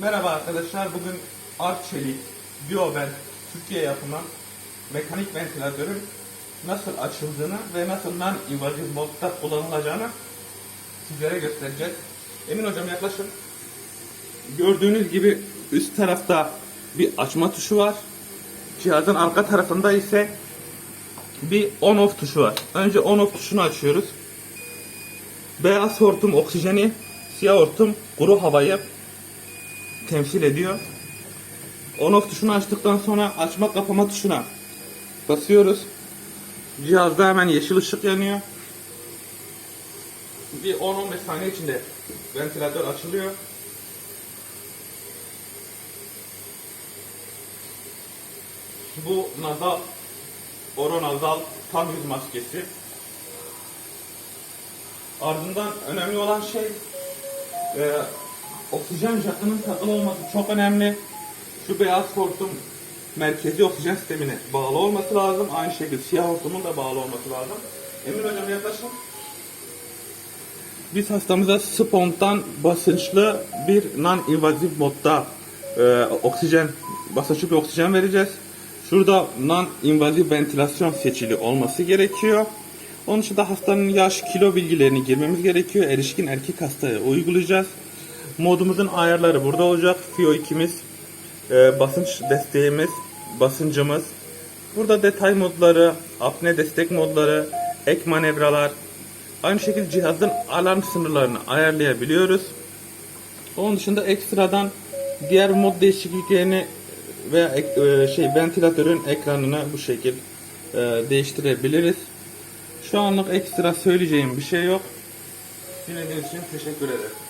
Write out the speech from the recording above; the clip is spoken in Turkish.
Merhaba arkadaşlar. Bugün Arçelik Biobel Türkiye yapımı mekanik ventilatörün nasıl açıldığını ve nasıl non-invasive modda kullanılacağını sizlere göstereceğiz. Emin hocam yaklaşın. Gördüğünüz gibi üst tarafta bir açma tuşu var. Cihazın arka tarafında ise bir on-off tuşu var. Önce on-off tuşunu açıyoruz. Beyaz hortum oksijeni, siyah hortum kuru havayı temsil ediyor. On-off tuşunu açtıktan sonra açma kapama tuşuna basıyoruz. Cihazda hemen yeşil ışık yanıyor. Bir 10-15 saniye içinde ventilatör açılıyor. Bu nazal, oronazal tam yüz maskesi. Ardından önemli olan şey e, oksijen jakının takılı olması çok önemli. Şu beyaz hortum merkezi oksijen sistemine bağlı olması lazım. Aynı şekilde siyah hortumun da bağlı olması lazım. Emin hocam yaklaşın. Biz hastamıza spontan basınçlı bir non-invasive modda e, oksijen, basınçlı bir oksijen vereceğiz. Şurada non-invasive ventilasyon seçili olması gerekiyor. Onun için de hastanın yaş, kilo bilgilerini girmemiz gerekiyor. Erişkin erkek hastaya uygulayacağız. Modumuzun ayarları burada olacak. FIO2'miz, e, basınç desteğimiz, basıncımız. Burada detay modları, apne destek modları, ek manevralar. Aynı şekilde cihazın alarm sınırlarını ayarlayabiliyoruz. Onun dışında ekstradan diğer mod değişikliklerini veya e, şey ventilatörün ekranını bu şekil e, değiştirebiliriz. Şu anlık ekstra söyleyeceğim bir şey yok. Dinlediğiniz için teşekkür ederim.